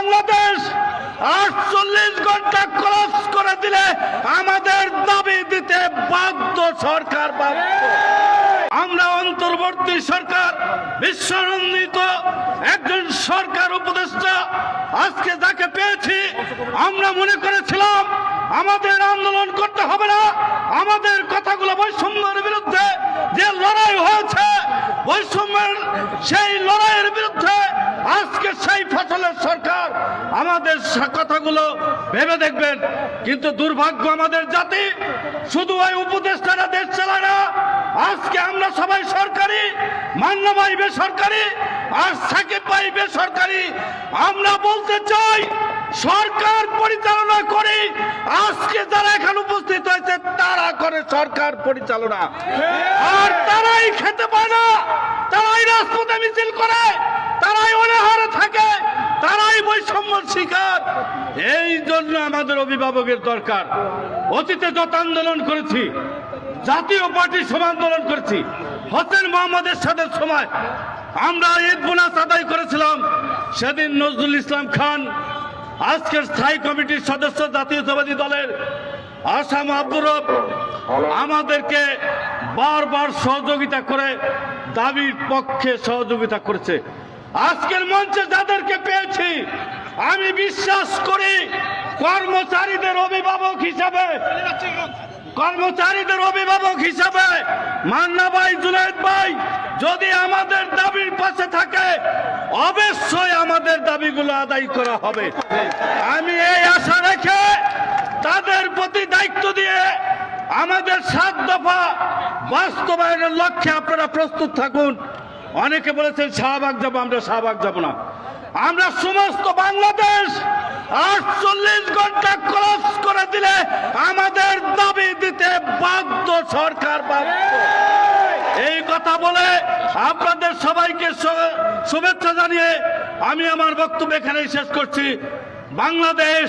বাংলাদেশ আটচল্লিশ ঘণ্টা ক্রস করে দিলে আমাদের দাবি দিতে বাধ্য সরকার আমরা অন্তর্বর্তী সরকার বিশ্বনন্দিত একজন সরকার উপদেষ্টা। আজকে যাকে পেয়েছি, আমরা মনে করেছিলাম আমাদের আন্দোলন করতে হবে না, আমাদের কথাগুলো আমাদের কথাগুলো ভেবে দেখবেন, কিন্তু দুর্ভাগ্য আমাদের জাতি, শুধু ওই উপদেষ্টারা দেশ চালায় না, আজকে আমরা সবাই সরকারি মান্যবাই বেসরকারি আর সাকিব ভাই বেসরকারি। আমরা বলতে চাই, সরকার পরিচালনা করে আজকে যারা এখানে উপস্থিত হয়েছে, তারা করে সরকার পরিচালনা। আর তারাই খেতে পায় না, তারাই রাজপথে মিছিল করে, তারাই অনাহারে থাকে তারাই বৈষম্য শিকার। এই জন্য আমাদের অভিভাবকের দরকার। অতীতে যত আন্দোলন করেছি, জাতীয় পার্টির সম আন্দোলন করেছি, হোসেন মোহাম্মদের সাথে সময় আমরা ঈদ বোনাস আদায় করেছিলাম। সেদিন নজরুল ইসলাম খান, আজকের স্থায়ী কমিটির সদস্য জাতীয়তাবাদী দলের আসাম আব্দুর আমাদেরকে বারবার সহযোগিতা করে দাবির পক্ষে সহযোগিতা করেছে। আজকের মঞ্চে যাদেরকে পেয়েছি আমি বিশ্বাস করি কর্মচারীদের অভিভাবক হিসাবে, কর্মচারীদের অভিভাবক হিসাবে মান্না ভাই, জুনাইদ ভাই, যদি আমাদের দাবির পাশে থাকে, অবশ্যই আমাদের দাবিগুলো আদায় করা হবে। আমি এই আশা রেখে তাদের প্রতি দায়িত্ব দিয়ে আমাদের সাত দফা বাস্তবায়নের লক্ষ্যে আপনারা প্রস্তুত থাকুন। অনেকে বলেছেন, শাহবাগ যাব, আমরা শাহবাগ যাব না। আমরা সমস্ত বাংলাদেশ আটচল্লিশ ঘণ্টা ক্রস করে দিলে আমাদের দাবি দিতে বাধ্য সরকার এই কথা বলে আপনাদের সবাইকে শুভেচ্ছা জানিয়ে আমি আমার বক্তব্য এখানেই শেষ করছি। বাংলাদেশ